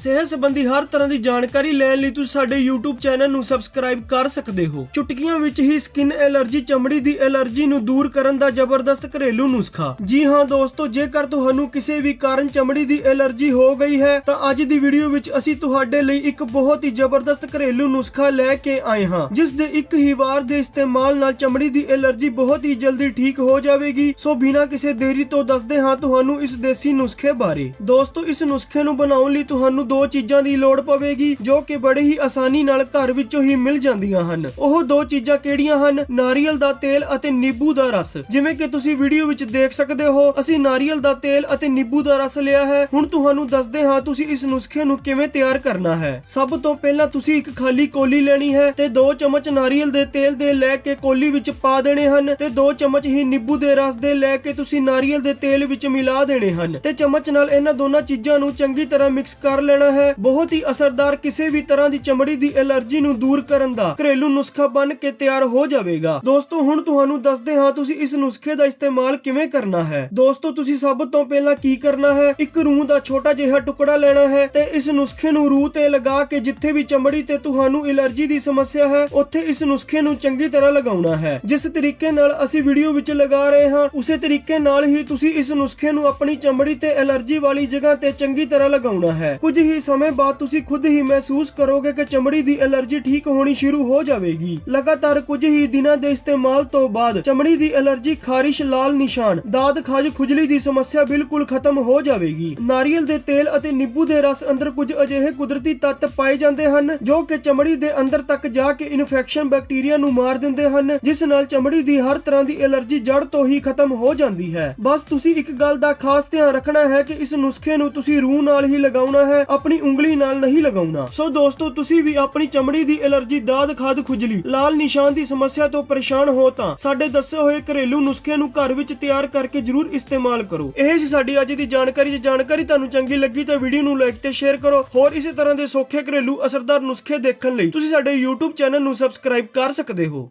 ਸਿਹਤ ਸੰਬੰਧੀ ਹਰ ਤਰ੍ਹਾਂ ਦੀ ਜਾਣਕਾਰੀ ਲੈਣ ਲਈ ਤੁਸੀਂ ਸਾਡੇ YouTube ਚੈਨਲ ਨੂੰ ਸਬਸਕ੍ਰਾਈਬ ਕਰ ਸਕਦੇ ਹੋ। ਚੁਟਕੀਆਂ ਵਿੱਚ ਹੀ ਸਕਿਨ ਐਲਰਜੀ ਚਮੜੀ ਦੀ ਐਲਰਜੀ ਨੂੰ ਦੂਰ ਕਰਨ ਦਾ ਜ਼ਬਰਦਸਤ ਘਰੇਲੂ ਨੁਸਖਾ। ਜੀ ਹਾਂ ਦੋਸਤੋ, ਜੇਕਰ ਤੁਹਾਨੂੰ ਕਿਸੇ ਵੀ ਕਾਰਨ ਚਮੜੀ ਦੀ ਐਲਰਜੀ ਹੋ ਗਈ ਹੈ, ਤਾਂ ਅੱਜ ਦੀ ਵੀਡੀਓ ਵਿੱਚ ਅਸੀਂ ਤੁਹਾਡੇ ਲਈ ਇੱਕ ਬਹੁਤ ਹੀ ਜ਼ਬਰਦਸਤ ਘਰੇਲੂ ਨੁਸਖਾ ਲੈ ਕੇ ਆਏ ਹਾਂ। ਜਿਸ ਦੇ ਇੱਕ ਹੀ ਵਾਰ ਦੇ ਇਸਤੇਮਾਲ ਨਾਲ ਚਮੜੀ ਦੀ ਐਲਰਜੀ ਬਹੁਤ ਹੀ ਜਲਦੀ ਠੀਕ ਹੋ ਜਾਵੇਗੀ। ਸੋ ਬਿਨਾਂ ਕਿਸੇ ਦੇਰੀ ਤੋਂ ਦੱਸਦੇ ਹਾਂ ਤੁਹਾਨੂੰ ਇਸ ਦੇਸੀ ਨੁਸਖੇ ਬਾਰੇ। ਦੋਸਤੋ, ਇਸ ਨੁਸਖੇ ਨੂੰ ਬਣਾਉਣ ਲਈ ਤੁਹਾਨੂੰ ਦੋ ਚੀਜ਼ਾਂ ਦੀ ਲੋੜ ਪਵੇਗੀ, ਜੋ ਕਿ ਬੜੇ ਹੀ ਆਸਾਨੀ ਨਾਲ ਘਰ ਵਿੱਚੋਂ ਹੀ ਮਿਲ ਜਾਂਦੀਆਂ ਹਨ। ਉਹ ਦੋ ਚੀਜ਼ਾਂ ਕਿਹੜੀਆਂ ਹਨ? ਨਾਰੀਅਲ ਦਾ ਤੇਲ ਅਤੇ ਨਿੰਬੂ ਦਾ ਰਸ। ਜਿਵੇਂ ਕਿ ਤੁਸੀਂ ਵੀਡੀਓ ਵਿੱਚ ਦੇਖ ਸਕਦੇ ਹੋ, ਅਸੀਂ ਨਾਰੀਅਲ ਦਾ ਤੇਲ ਅਤੇ ਨਿੰਬੂ ਦਾ ਰਸ ਲਿਆ ਹੈ। ਹੁਣ ਤੁਹਾਨੂੰ ਦੱਸਦੇ ਹਾਂ ਤੁਸੀਂ ਇਸ ਨੁਸਖੇ ਨੂੰ ਕਿਵੇਂ ਤਿਆਰ ਕਰਨਾ ਹੈ। ਸਭ ਤੋਂ ਪਹਿਲਾਂ ਤੁਸੀਂ ਇੱਕ ਖਾਲੀ ਕੋਲੀ ਲੈਣੀ ਹੈ ਤੇ 2 ਚਮਚ ਨਾਰੀਅਲ ਦੇ ਤੇਲ ਦੇ ਲੈ ਕੇ ਕੋਲੀ ਵਿੱਚ ਪਾ ਦੇਣੇ ਹਨ ਤੇ 2 ਚਮਚ ਹੀ ਨਿੰਬੂ ਦੇ ਰਸ ਦੇ ਲੈ ਕੇ ਤੁਸੀਂ ਨਾਰੀਅਲ ਦੇ ਤੇਲ ਵਿੱਚ ਮਿਲਾ ਦੇਣੇ ਹਨ ਤੇ ਚਮਚ ਨਾਲ ਇਹਨਾਂ ਦੋਨਾਂ ਚੀਜ਼ਾਂ ਨੂੰ ਚੰਗੀ ਤਰ੍ਹਾਂ ਮਿਕਸ ਕਰ ਲੈਣਾ ਹੈ, ਬਹੁਤ ਹੀ ਅਸਰਦਾਰ ਕਿਸੇ ਵੀ ਤਰ੍ਹਾਂ ਦੀ ਚਮੜੀ ਦੀ ਐਲਰਜੀ ਨੂੰ ਦੂਰ ਕਰਨ ਦਾ ਘਰੇਲੂ ਨੁਸਖਾ ਬਣ ਕੇ ਤਿਆਰ ਹੋ ਜਾਵੇਗਾ। ਦੋਸਤੋ, ਹੁਣ ਤੁਹਾਨੂੰ ਦੱਸਦੇ ਹਾਂ ਤੁਸੀਂ ਇਸ ਨੁਸਖੇ ਦਾ ਇਸਤੇਮਾਲ ਕਿਵੇਂ ਕਰਨਾ ਹੈ। ਦੋਸਤੋ, ਤੁਸੀਂ ਸਭ ਤੋਂ ਪਹਿਲਾਂ ਕੀ ਕਰਨਾ ਹੈ? ਇੱਕ ਰੂਹ ਦਾ ਛੋਟਾ ਜਿਹਾ ਟੁਕੜਾ ਲੈਣਾ ਹੈ ਤੇ ਇਸ ਨੁਸਖੇ ਨੂੰ ਰੂਹ ਤੇ ਲਗਾ ਕੇ ਜਿੱਥੇ ਵੀ ਚਮੜੀ ਤੇ ਤੁਹਾਨੂੰ ਐਲਰਜੀ ਦੀ ਸਮੱਸਿਆ ਹੈ, ਉੱਥੇ ਇਸ ਨੁਸਖੇ ਨੂੰ ਚੰਗੀ ਤਰ੍ਹਾਂ ਲਗਾਉਣਾ ਹੈ। ਜਿਸ ਤਰੀਕੇ ਨਾਲ ਅਸੀਂ ਵੀਡੀਓ ਵਿੱਚ ਲਗਾ ਰਹੇ ਹਾਂ, ਉਸੇ ਤਰੀਕੇ ਨਾਲ ਹੀ ਤੁਸੀਂ ਇਸ ਨੁਸਖੇ ਨੂੰ ਆਪਣੀ ਚਮੜੀ ਤੇ ਐਲਰਜੀ ਵਾਲੀ ਜਗ੍ਹਾ ਤੇ ਚੰਗੀ ਤਰ੍ਹਾਂ ਲਗਾਉਣਾ ਹੈ। ਕੁਝ ਹੀ ਸਮੇਂ ਬਾਅਦ ਤੁਸੀਂ ਖੁਦ ਹੀ ਮਹਿਸੂਸ ਕਰੋਗੇ ਕਿ ਚਮੜੀ ਦੀ ਅਲਰਜੀ ਠੀਕ ਹੋਣੀ ਸ਼ੁਰੂ ਹੋ ਜਾਵੇਗੀ। ਲਗਾਤਾਰ ਕੁਝ ਹੀ ਦਿਨਾਂ ਦੇ ਇਸਤੇਮਾਲ ਤੋਂ ਬਾਅਦ ਚਮੜੀ ਦੀ ਐਲਰਜੀ ਖਾਰਿਸ਼ ਲਾਲ ਨਿਸ਼ਾਨ, ਦਾਦ ਖਾਜ ਖੁਜਲੀ ਦੀ ਸਮੱਸਿਆ ਬਿਲਕੁਲ ਖਤਮ ਹੋ ਜਾਵੇਗੀ। ਨਾਰੀਅਲ ਦੇ ਤੇਲ ਅਤੇ ਨਿੰਬੂ ਦੇ ਰਸ ਅੰਦਰ ਕੁਝ ਅਜਿਹੇ ਕੁਦਰਤੀ ਤੱਤ ਪਾਏ ਜਾਂਦੇ ਹਨ, ਜੋ ਕਿ ਚਮੜੀ ਦੇ ਅੰਦਰ ਤੱਕ ਜਾ ਕੇ ਇਨਫੈਕਸ਼ਨ ਬੈਕਟੀਰੀਆ ਨੂੰ ਮਾਰ ਦਿੰਦੇ ਹਨ, ਜਿਸ ਨਾਲ ਚਮੜੀ ਦੀ ਹਰ ਤਰ੍ਹਾਂ ਦੀ ਅਲਰਜੀ ਜੜ ਤੋਂ ਹੀ ਖਤਮ ਹੋ ਜਾਂਦੀ ਹੈ। ਬਸ ਤੁਸੀਂ ਇੱਕ ਗੱਲ ਦਾ ਖਾਸ ਧਿਆਨ ਰੱਖਣਾ ਹੈ ਕਿ ਇਸ ਨੁਸਖੇ ਨੂੰ ਤੁਸੀਂ ਰੂਹ ਨਾਲ ਹੀ ਲਗਾਉਣਾ ਹੈ ਆਪਣੀ ਉਂਗਲੀ ਨਾਲ ਨਹੀਂ ਲਗਾਉਣਾ ਸੋ ਦੋਸਤੋ, ਤੁਸੀਂ ਵੀ ਆਪਣੀ ਚਮੜੀ ਦੀ ਅਲਰਜੀ ਦਾਦ ਖਾਦ ਖੁਜਲੀ ਲਾਲ ਨਿਸ਼ਾਨ ਦੀ ਸਮੱਸਿਆ ਤੋਂ ਪਰੇਸ਼ਾਨ ਹੋ ਤਾਂ ਸਾਡੇ ਦੱਸੇ ਹੋਏ ਘਰੇਲੂ ਨੁਸਖੇ ਨੂੰ ਘਰ ਵਿੱਚ ਤਿਆਰ ਕਰਕੇ ਜਰੂਰ ਇਸਤੇਮਾਲ ਕਰੋ। ਇਹ ਸੀ ਸਾਡੀ ਅੱਜ ਦੀ ਜਾਣਕਾਰੀ। ਜੇ ਜਾਣਕਾਰੀ ਤੁਹਾਨੂੰ ਚੰਗੀ ਲੱਗੀ ਤਾਂ ਵੀਡੀਓ ਨੂੰ ਲਾਈਕ ਤੇ ਸ਼ੇਅਰ ਕਰੋ। ਹੋਰ ਇਸੇ ਤਰ੍ਹਾਂ ਦੇ ਸੌਖੇ ਘਰੇਲੂ ਅਸਰਦਾਰ ਨੁਸਖੇ ਦੇਖਣ ਲਈ ਤੁਸੀਂ ਸਾਡੇ YouTube ਚੈਨਲ ਨੂੰ ਸਬਸਕ੍ਰਾਈਬ ਕਰ ਸਕਦੇ ਹੋ।